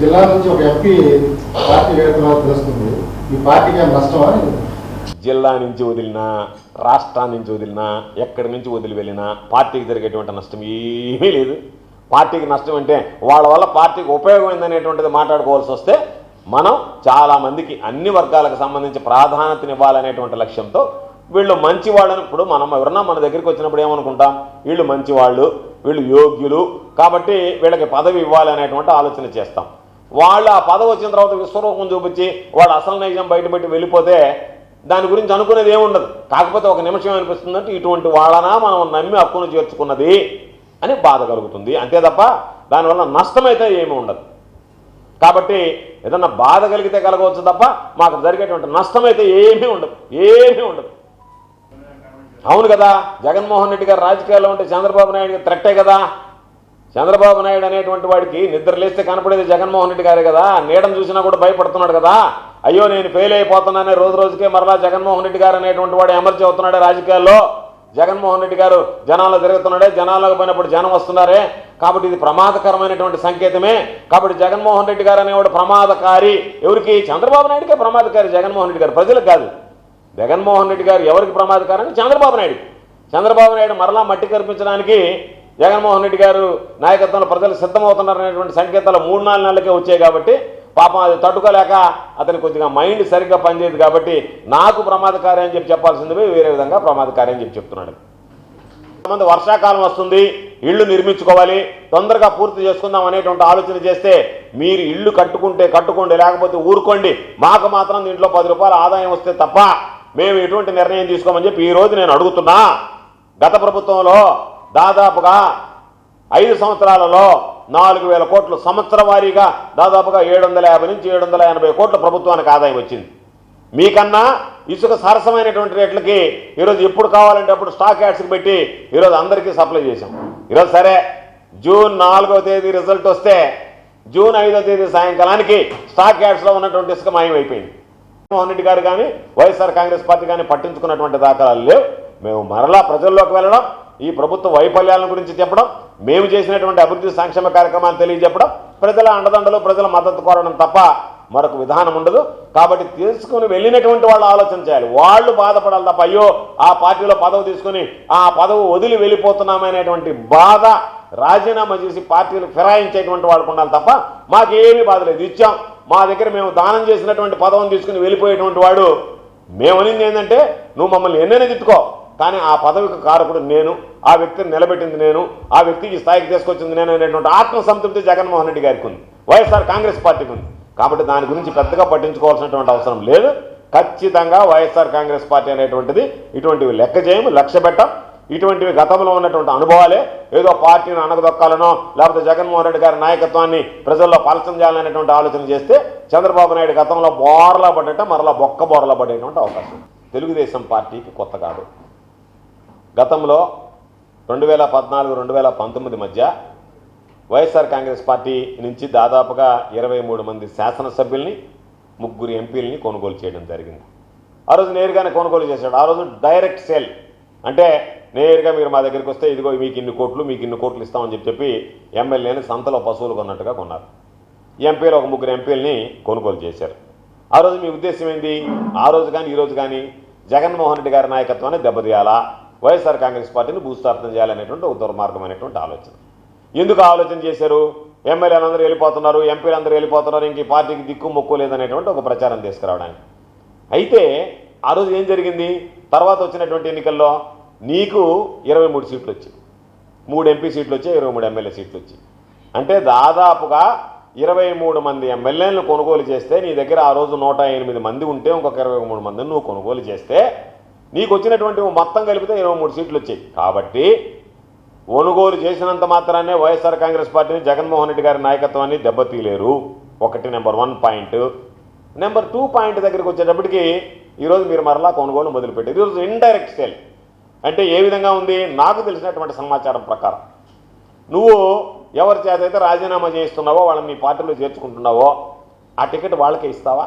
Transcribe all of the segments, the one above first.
జిల్లా నుంచి ఒక ఎంపీ పార్టీ వేడుకలో తెలుస్తుంది. ఈ పార్టీకి ఏం నష్టమా? జిల్లా నుంచి వదిలినా రాష్ట్రా నుంచి వదిలినా ఎక్కడి నుంచి వదిలి వెళ్ళినా పార్టీకి జరిగేటువంటి నష్టం ఏమీ లేదు. పార్టీకి నష్టం అంటే వాళ్ళ వల్ల పార్టీకి ఉపయోగమైందనేటువంటిది మాట్లాడుకోవాల్సి వస్తే మనం చాలామందికి అన్ని వర్గాలకు సంబంధించి ప్రాధాన్యతనివ్వాలనేటువంటి లక్ష్యంతో వీళ్ళు మంచి వాళ్ళని ఇప్పుడు మనం ఎవరన్నా మన దగ్గరికి వచ్చినప్పుడు ఏమనుకుంటాం? వీళ్ళు మంచివాళ్ళు వీళ్ళు యోగ్యులు కాబట్టి వీళ్ళకి పదవి ఇవ్వాలి అనేటువంటి ఆలోచన చేస్తాం. వాళ్ళు ఆ పదవి వచ్చిన తర్వాత విశ్వరూపం చూపించి వాడు అసలు నైజం బయటపెట్టి వెళ్ళిపోతే దాని గురించి అనుకునేది ఏముండదు. కాకపోతే ఒక నిమిషం అనిపిస్తుందంటే ఇటువంటి వాళ్ళనా మనం నమ్మి హక్కును చేర్చుకున్నది అని బాధ కలుగుతుంది. అంతే తప్ప దానివల్ల నష్టమైతే ఏమీ ఉండదు. కాబట్టి ఏదన్నా బాధ కలిగితే కలగవచ్చు తప్ప మాకు జరిగేటువంటి నష్టమైతే ఏమీ ఉండదు. ఏమీ ఉండదు. అవును కదా జగన్మోహన్ రెడ్డి గారు రాజకీయాల్లో ఉంటే చంద్రబాబు నాయుడు గారు కదా. చంద్రబాబు నాయుడు అనేటువంటి వాడికి నిద్రలేస్తే కనపడేది జగన్మోహన్ రెడ్డి గారే కదా. నీడను చూసినా కూడా భయపడుతున్నాడు కదా. అయ్యో నేను ఫెయిల్ అయిపోతున్నానే రోజు రోజుకే మరలా జగన్మోహన్ రెడ్డి గారు అనేటువంటి వాడు ఎమర్జీ అవుతున్నాడే రాజకీయాల్లో. జగన్మోహన్ రెడ్డి గారు జనాల్లో తిరుగుతున్నాడే జనాల్లోకి పోయినప్పుడు జనం వస్తున్నారే. కాబట్టి ఇది ప్రమాదకరమైనటువంటి సంకేతమే. కాబట్టి జగన్మోహన్ రెడ్డి గారు అనేవాడు ప్రమాదకారి. ఎవరికి? చంద్రబాబు నాయుడికే ప్రమాదకారి జగన్మోహన్ రెడ్డి గారు. ప్రజలకు కాదు. జగన్మోహన్ రెడ్డి గారు ఎవరికి ప్రమాదకారని చంద్రబాబు నాయుడు చంద్రబాబు నాయుడు మరలా మట్టి కల్పించడానికి జగన్మోహన్ రెడ్డి గారు నాయకత్వంలో ప్రజలు సిద్ధమవుతున్నారనేటువంటి సంకేతాలు మూడు నాలుగు నెలలకే వచ్చాయి కాబట్టి పాపం అది తట్టుకోలేక అతని కొద్దిగా మైండ్ సరిగ్గా పనిచేయదు కాబట్టి నాకు ప్రమాదకారి అని చెప్పి చెప్పాల్సింది వేరే విధంగా ప్రమాదకారి అని చెప్పి చెప్తున్నాడు. కొంతమంది వర్షాకాలం వస్తుంది ఇళ్ళు నిర్మించుకోవాలి తొందరగా పూర్తి చేసుకుందాం అనేటువంటి ఆలోచన చేస్తే మీరు ఇల్లు కట్టుకుంటే కట్టుకోండి లేకపోతే ఊరుకోండి. మాకు మాత్రం దీంట్లో పది రూపాయల ఆదాయం వస్తే తప్ప మేము ఎటువంటి నిర్ణయం తీసుకోమని చెప్పి ఈ రోజు నేను అడుగుతున్నా. గత ప్రభుత్వంలో దాదాపుగా ఐదు సంవత్సరాలలో నాలుగు వేల కోట్లు సంవత్సర వారీగా దాదాపుగా ఏడు వందల యాభై నుంచి ఏడు వందల ఎనభై కోట్ల ప్రభుత్వానికి ఆదాయం వచ్చింది. మీకన్నా ఇసుక సరసమైనటువంటి రేట్లకి ఈరోజు ఎప్పుడు కావాలంటే అప్పుడు స్టాక్ యాడ్స్కి పెట్టి ఈరోజు అందరికీ సప్లై చేశాం. ఈరోజు సరే జూన్ నాలుగో తేదీ రిజల్ట్ వస్తే జూన్ ఐదో తేదీ సాయంకాలానికి స్టాక్ యాడ్స్లో ఉన్నటువంటి ఇసుక మాయమైపోయింది. జగన్మోహన్ రెడ్డి గారు కానీ వైఎస్ఆర్ కాంగ్రెస్ పార్టీ కానీ పట్టించుకున్నటువంటి దాఖలాలు లేవు. మేము మరలా ప్రజల్లోకి వెళ్ళడం ఈ ప్రభుత్వ వైఫల్యాల గురించి చెప్పడం మేము చేసినటువంటి అభివృద్ధి సంక్షేమ కార్యక్రమాలు తెలియజెప్పడం ప్రజల అండదండలు ప్రజల మద్దతు కోరడం తప్ప మరొక విధానం ఉండదు. కాబట్టి తీసుకుని వెళ్ళినటువంటి వాళ్ళు ఆలోచన చేయాలి. వాళ్ళు బాధపడాలి తప్ప అయ్యో ఆ పార్టీలో పదవి తీసుకుని ఆ పదవి వదిలి వెళ్ళిపోతున్నామనేటువంటి బాధ రాజీనామా చేసి పార్టీలు ఫిరాయించేటువంటి వాళ్ళకు ఉండాలి తప్ప మాకేమీ బాధ లేదు. ఇచ్చాం. మా దగ్గర మేము దానం చేసినటువంటి పదవిని తీసుకుని వెళ్ళిపోయేటువంటి వాడు మేమనింది ఏంటంటే నువ్వు మమ్మల్ని ఎన్నైనా తిట్టుకో. కానీ ఆ పదవికి కారకుడు నేను ఆ వ్యక్తిని నిలబెట్టింది నేను ఆ వ్యక్తికి ఈ స్థాయికి తీసుకొచ్చింది నేను అనేటువంటి ఆత్మసంతృప్తి జగన్మోహన్ రెడ్డి గారికి ఉంది. వైఎస్ఆర్ కాంగ్రెస్ పార్టీకి ఉంది. కాబట్టి దాని గురించి పెద్దగా పట్టించుకోవాల్సినటువంటి అవసరం లేదు. ఖచ్చితంగా వైఎస్ఆర్ కాంగ్రెస్ పార్టీ అనేటువంటిది ఇటువంటివి లెక్క చేయము లక్ష్య పెట్టం. ఇటువంటివి గతంలో ఉన్నటువంటి అనుభవాలే. ఏదో పార్టీని అనగదొక్కాలనో లేకపోతే జగన్మోహన్ రెడ్డి గారి నాయకత్వాన్ని ప్రజల్లో పలచం చేయాలనేటువంటి ఆలోచన చేస్తే చంద్రబాబు నాయుడు గతంలో బోర్లా పడ్డట మరలా బొక్క బోర్లా పడేటువంటి అవకాశం. తెలుగుదేశం పార్టీకి కొత్త కాదు. గతంలో రెండు వేల పద్నాలుగు రెండు వేల పంతొమ్మిది మధ్య వైఎస్ఆర్ కాంగ్రెస్ పార్టీ నుంచి దాదాపుగా ఇరవై మూడు మంది శాసనసభ్యుల్ని ముగ్గురు ఎంపీలని కొనుగోలు చేయడం జరిగింది. ఆ రోజు నేరుగానే కొనుగోలు చేశాడు. ఆ రోజు డైరెక్ట్ సేల్. అంటే నేరుగా మీరు మా దగ్గరికి వస్తే ఇదిగో మీకు ఇన్ని కోట్లు మీకు ఇన్ని కోట్లు ఇస్తామని చెప్పి చెప్పి ఎమ్మెల్యేని సంతలో పశువులు కొన్నట్టుగా కొన్నారు. ఎంపీలు ఒక ముగ్గురు ఎంపీలని కొనుగోలు చేశారు. ఆ రోజు మీ ఉద్దేశం ఏంటి ఆ రోజు కానీ ఈరోజు కానీ జగన్మోహన్ రెడ్డి గారి నాయకత్వాన్ని దెబ్బతీయాలా? వైఎస్ఆర్ కాంగ్రెస్ పార్టీని భూస్థాపితం చేయాలనేటువంటి ఒక దుర్మార్గమైనటువంటి ఆలోచన. ఎందుకు ఆలోచన చేశారు? ఎమ్మెల్యేలు అందరూ వెళ్ళిపోతున్నారు ఎంపీలు అందరూ వెళ్ళిపోతున్నారు ఇంక ఈ పార్టీకి దిక్కు మొక్కు లేదనేటువంటి ఒక ప్రచారం తీసుకురావడానికి. అయితే ఆ రోజు ఏం జరిగింది? తర్వాత వచ్చినటువంటి ఎన్నికల్లో నీకు ఇరవై మూడు సీట్లు వచ్చాయి. మూడు ఎంపీ సీట్లు వచ్చాయి ఇరవై మూడు ఎమ్మెల్యే సీట్లు వచ్చాయి. అంటే దాదాపుగా ఇరవై మూడు మంది ఎమ్మెల్యేలను కొనుగోలు చేస్తే నీ దగ్గర ఆ రోజు నూట ఎనిమిది మంది ఉంటే ఇంకొక ఇరవై మూడు మందిని నువ్వు కొనుగోలు చేస్తే నీకు వచ్చినటువంటి మొత్తం కలిపితే ఇరవై మూడు సీట్లు వచ్చాయి. కాబట్టి కొనుగోలు చేసినంత మాత్రాన్నే వైఎస్ఆర్ కాంగ్రెస్ పార్టీని జగన్మోహన్ రెడ్డి గారి నాయకత్వాన్ని దెబ్బతీయలేరు. ఒకటి number one point. Number two point దగ్గరికి వచ్చేటప్పటికి ఈరోజు మీరు మరలా కొనుగోలు మొదలుపెట్టారు. ఈరోజు ఇండైరెక్ట్ సేల్ అంటే ఏ విధంగా ఉంది? నాకు తెలిసినటువంటి సమాచారం ప్రకారం. నువ్వు ఎవరి చేత అయితే రాజీనామా చేయిస్తున్నావో వాళ్ళని నీ పార్టీలో చేర్చుకుంటున్నావో ఆ టికెట్ వాళ్ళకే ఇస్తావా?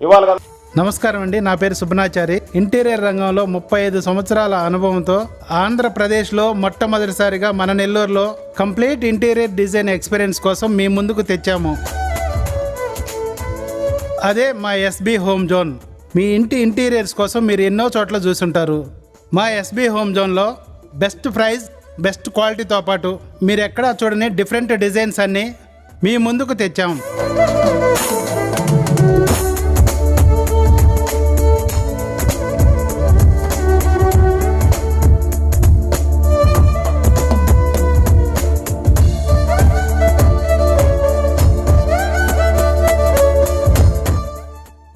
ఇవ్వాలి కదా. నమస్కారం అండి. నా పేరు సుబ్బనాచారి. ఇంటీరియర్ రంగంలో ముప్పై ఐదు సంవత్సరాల అనుభవంతో ఆంధ్రప్రదేశ్లో మొట్టమొదటిసారిగా మన నెల్లూరులో కంప్లీట్ ఇంటీరియర్ డిజైన్ ఎక్స్పీరియన్స్ కోసం మీ ముందుకు తెచ్చాము. అదే మా ఎస్బి హోమ్ జోన్. మీ ఇంటి ఇంటీరియర్స్ కోసం మీరు ఎన్నో చోట్ల చూసుంటారు. మా ఎస్బి హోమ్ జోన్లో బెస్ట్ ప్రైస్ బెస్ట్ క్వాలిటీతో పాటు మీరు ఎక్కడా చూడని డిఫరెంట్ డిజైన్స్ అన్నీ మీ ముందుకు తెచ్చాము